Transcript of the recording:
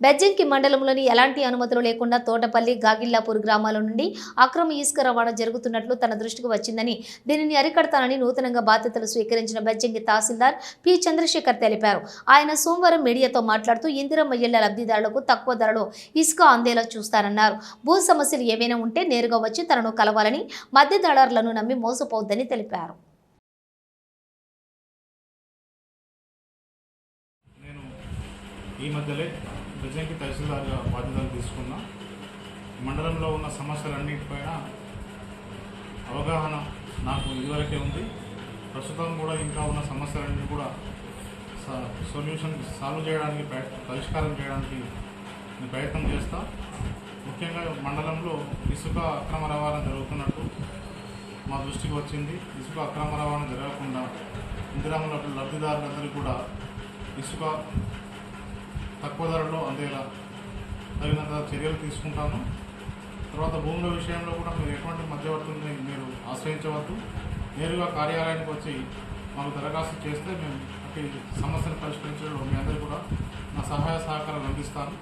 బెజ్జంకి మండలంలోని ఎలాంటి అనుమతులు లేకుండా తోటపల్లి గాగిల్లాపూర్ గ్రామాల నుండి అక్రమ ఇసుక రవాణా జరుగుతున్నట్లు తన దృష్టికి వచ్చిందని దీనిని అరికడతానని నూతనంగా బాధ్యతలు స్వీకరించిన బెజ్జంకి తహసీల్దార్ పి. చంద్రశేఖర్ తెలిపారు. ఆయన సోమవారం మీడియాతో మాట్లాడుతూ ఇందిరమ్మ ఇళ్ళ లబ్ధిదారులకు తక్కువ ధరలో ఇసుక అందేలా చూస్తారన్నారు భూ సమస్యలు ఏవైనా ఉంటే నేరుగా వచ్చి తనను కలవాలని మధ్యదారులను నమ్మి మోసపోవద్దని తెలిపారు. ఈ మధ్యలో బెజంకి తహసీల్దార్గా బాధ్యతలు తీసుకున్నా మండలంలో ఉన్న సమస్యలన్నిటిపైన అవగాహన నాకు ఇదివరకే ఉంది. ప్రస్తుతం కూడా ఇంకా ఉన్న సమస్యలన్నీ కూడా స- సొల్యూషన్ సాల్వ్ చేయడానికి ప్రయత్ పరిష్కారం చేయడానికి నేను ప్రయత్నం చేస్తా. ముఖ్యంగా మండలంలో ఇసుక అక్రమ రవాణా జరుగుతున్నట్టు మా దృష్టికి వచ్చింది. ఇసుక అక్రమ రవాణా జరగకుండా ఇందిరాముల లబ్ధిదారులందరూ కూడా ఇసుక తక్కువ ధరలో అందేలా తగినంత చర్యలు తీసుకుంటాను. తర్వాత భూముల విషయంలో కూడా మీరు ఎటువంటి మధ్యవర్తుల్ని మీరు ఆశ్రయించవద్దు. నేరుగా కార్యాలయానికి వచ్చి మాకు దరఖాస్తు చేస్తే మేము అట్టి సమస్యను పరిష్కరించడంలో మీ అందరికీ కూడా నా సహాయ సహకారాలు అందిస్తాను.